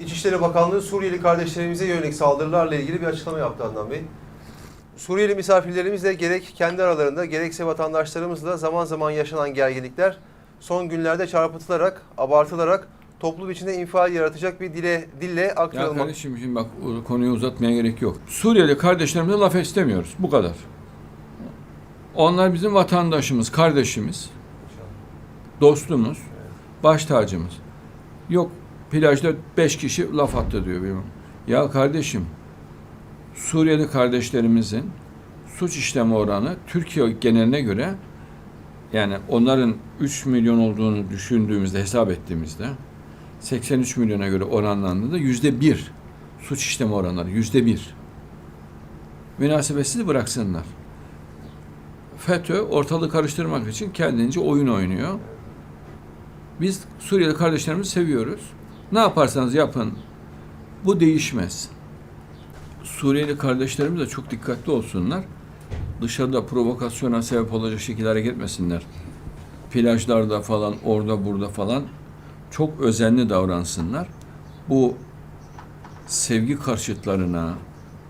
İçişleri Bakanlığı Suriyeli kardeşlerimize yönelik saldırılarla ilgili bir açıklama yaptı Adnan Bey. Suriyeli misafirlerimizle gerek kendi aralarında gerekse vatandaşlarımızla zaman zaman yaşanan gerginlikler son günlerde çarpıtılarak, abartılarak toplu biçimde infial yaratacak bir dile, dille Ya aktarılmak. kardeşim şimdi bak konuyu uzatmaya gerek yok. Suriyeli kardeşlerimize laf istemiyoruz. Bu kadar. Onlar bizim vatandaşımız, kardeşimiz, dostumuz, baş tacımız. Yok plajda beş kişi laf attı diyor benim. Ya kardeşim Suriyeli kardeşlerimizin suç işleme oranı Türkiye geneline göre yani onların 3 milyon olduğunu düşündüğümüzde hesap ettiğimizde 83 milyona göre oranlandığında yüzde bir suç işleme oranları yüzde bir. Münasebetsiz bıraksınlar. FETÖ ortalığı karıştırmak için kendince oyun oynuyor. Biz Suriyeli kardeşlerimizi seviyoruz. Ne yaparsanız yapın bu değişmez. Suriyeli kardeşlerimiz de çok dikkatli olsunlar. Dışarıda provokasyona sebep olacak şekilde hareket etmesinler. Plajlarda falan, orada burada falan çok özenli davransınlar. Bu sevgi karşıtlarına,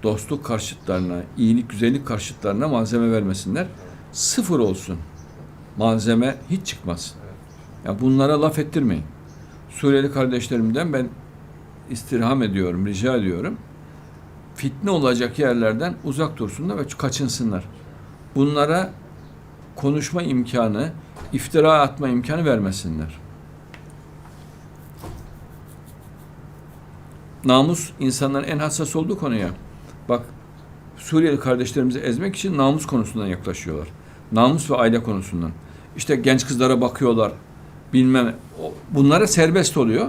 dostluk karşıtlarına, iyilik, güzellik karşıtlarına malzeme vermesinler. Sıfır olsun. Malzeme hiç çıkmaz. Ya bunlara laf ettirmeyin. Suriyeli kardeşlerimden ben istirham ediyorum, rica ediyorum. Fitne olacak yerlerden uzak dursunlar ve kaçınsınlar. Bunlara konuşma imkanı, iftira atma imkanı vermesinler. Namus insanların en hassas olduğu konuya. Bak Suriyeli kardeşlerimizi ezmek için namus konusundan yaklaşıyorlar. Namus ve aile konusundan. İşte genç kızlara bakıyorlar. Bilmem. Bunlara serbest oluyor.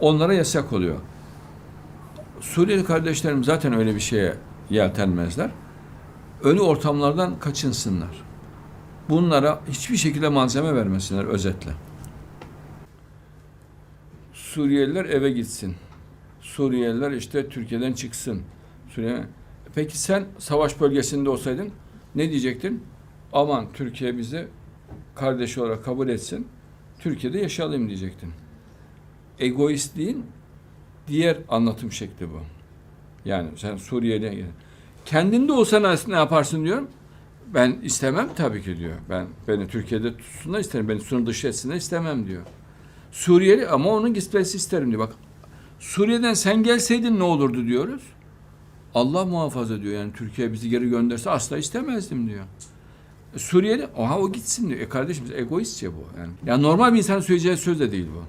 Onlara yasak oluyor. Suriyeli kardeşlerim zaten öyle bir şeye yeltenmezler. Ölü ortamlardan kaçınsınlar. Bunlara hiçbir şekilde malzeme vermesinler özetle. Suriyeliler eve gitsin. Suriyeliler işte Türkiye'den çıksın. Suriye. Peki sen savaş bölgesinde olsaydın ne diyecektin? Aman Türkiye bizi kardeş olarak kabul etsin. Türkiye'de yaşayalım diyecektin. Egoistliğin diğer anlatım şekli bu. Yani sen Suriye'de kendinde olsa ne- ne yaparsın diyorum. Ben istemem tabii ki diyor. Ben beni Türkiye'de tutsunlar isterim. Beni sınır dışı etsinler istemem diyor. Suriyeli ama onun gitmesi isterim diyor. Bak Suriye'den sen gelseydin ne olurdu diyoruz. Allah muhafaza diyor yani Türkiye bizi geri gönderse asla istemezdim diyor. Suriyeli, oha o gitsin diyor. E kardeşim egoistçe bu yani. Ya normal bir insanın söyleyeceği söz de değil bu.